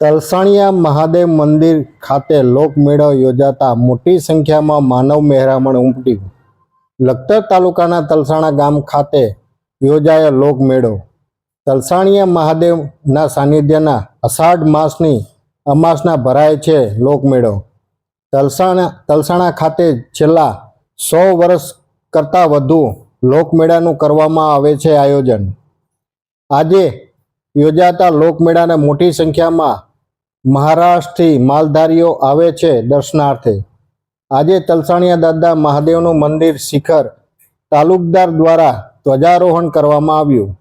તલસાણિયા મહાદેવ મંદિર ખાતે લોકમેળો યોજાતા મોટી સંખ્યામાં માનવ મહેરામણ ઉમટ્યું લખતર તાલુકાના તલસાણા ગામ ખાતે યોજાયો લોકમેળો. તલસાણિયા મહાદેવના સાનિધ્યના અષાઢ માસની અમાસના ભરાય છે લોકમેળો. તલસાણા તલસાણા ખાતે છેલ્લા સો વર્ષ કરતાં વધુ લોકમેળાનું કરવામાં આવે છે આયોજન. આજે યોજાતા લોકમેળાને મોટી સંખ્યામાં મહારાષ્ટ્રથી માલધારીઓ આવે છે દર્શનાર્થે. આજે તલસાણિયા દાદા મહાદેવનું મંદિર શિખર તાલુકદાર દ્વારા ધ્વજારોહણ કરવામાં આવ્યું.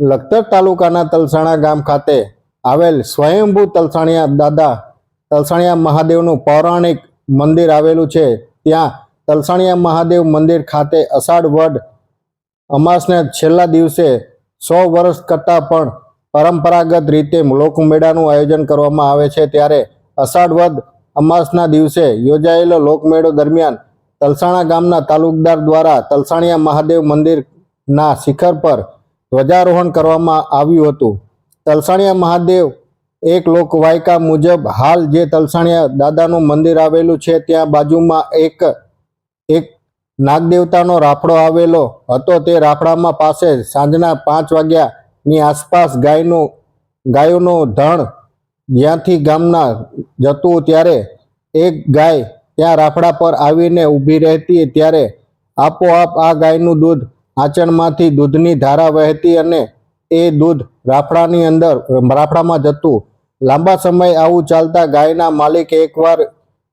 લખતર તાલુકાના તલસાણા ગામ ખાતે આવેલ સ્વયંભૂ તલસાણિયા દાદા તલસાણિયા મહાદેવનું પૌરાણિક મંદિર આવેલું છે. ત્યાં તલસાણિયા મહાદેવ મંદિર ખાતે અષાઢ વડ અમાસને છેલ્લા દિવસે સો વર્ષ કરતાં પણ પરંપરાગત રીતે લોકમેળાનું આયોજન કરવામાં આવે છે ત્યારે અષાઢ વદ અમાસના દિવસે યોજાયેલો લોકમેળો દરમિયાન તલસાણા ગામના તાલુકદાર દ્વારા તલસાણિયા મહાદેવ મંદિરના શિખર પર ધ્વજારોહણ કરવામાં આવ્યું હતું. તલસાણિયા મહાદેવ એક લોકવાયકા મુજબ હાલ જે તલસાણિયા દાદાનું મંદિર આવેલું છે ત્યાં બાજુમાં એક એક નાગદેવતાનો રાફડો આવેલો હતો. તે રાફડામાં પાસે સાંજના પાંચ વાગ્યાની આસપાસ ગાયનું, ગાયોનું ધણ જ્યાંથી ગામના જતું ત્યારે એક ગાય ત્યાં રાફડા પર આવીને ઊભી રહેતી ત્યારે આપોઆપ આ ગાયનું દૂધ આંચણમાંથી દૂધની ધારા વહેતી અને એ દૂધ રાફડાની અંદર, રાફડામાં જતું. લાંબા સમય આવું ચાલતા ગાયના માલિકે એકવાર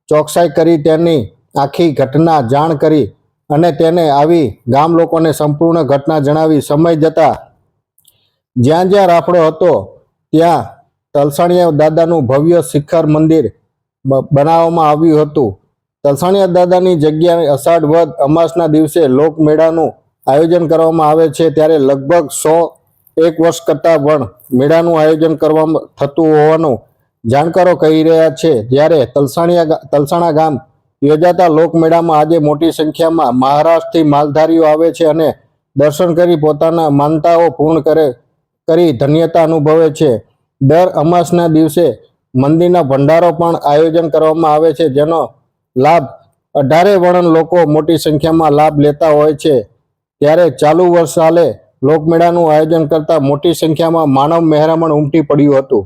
ચોકસાઈ કરી તેની આખી ઘટના જાણ કરી અને તેને આવી ગામ લોકોને સંપૂર્ણ ઘટના જણાવી. સમય જતા જ્યાં જ્યાં રાફડો હતો, ત્યાં તલસાણિયા દાદાનું ભવ્ય શિખર મંદિર બનાવવામાં આવ્યું હતું. તલસાણિયા દાદાની જગ્યાએ અષાઢ વદ અમાસના દિવસે લોકમેળાનું આયોજન કરવામાં આવે છે, ત્યારે લગભગ સો એક વર્ષ કરતાં પણ મેળાનું આયોજન કરવામાં થતું હોવાનું જાણકારો કહી રહ્યા છે. જ્યારે તલસાણિયા તલસાણા ગામ યોજાતા લોકમેળામાં આજે મોટી સંખ્યામાં મહારાષ્ટ્રથી માલધારીઓ આવે છે અને દર્શન કરી પોતાના માનતાઓ પૂર્ણ કરે કરી ધન્યતા અનુભવે છે. દર અમાસના દિવસે મંદિરના ભંડારો પણ આયોજન કરવામાં આવે છે, જેનો લાભ અઢારે વર્ણ લોકો મોટી સંખ્યામાં લાભ લેતા હોય છે. ત્યારે ચાલુ વર્ષ સાલે લોકમેળાનું આયોજન કરતા મોટી સંખ્યામાં માનવ મહેરામણ ઉમટી પડ્યું હતું.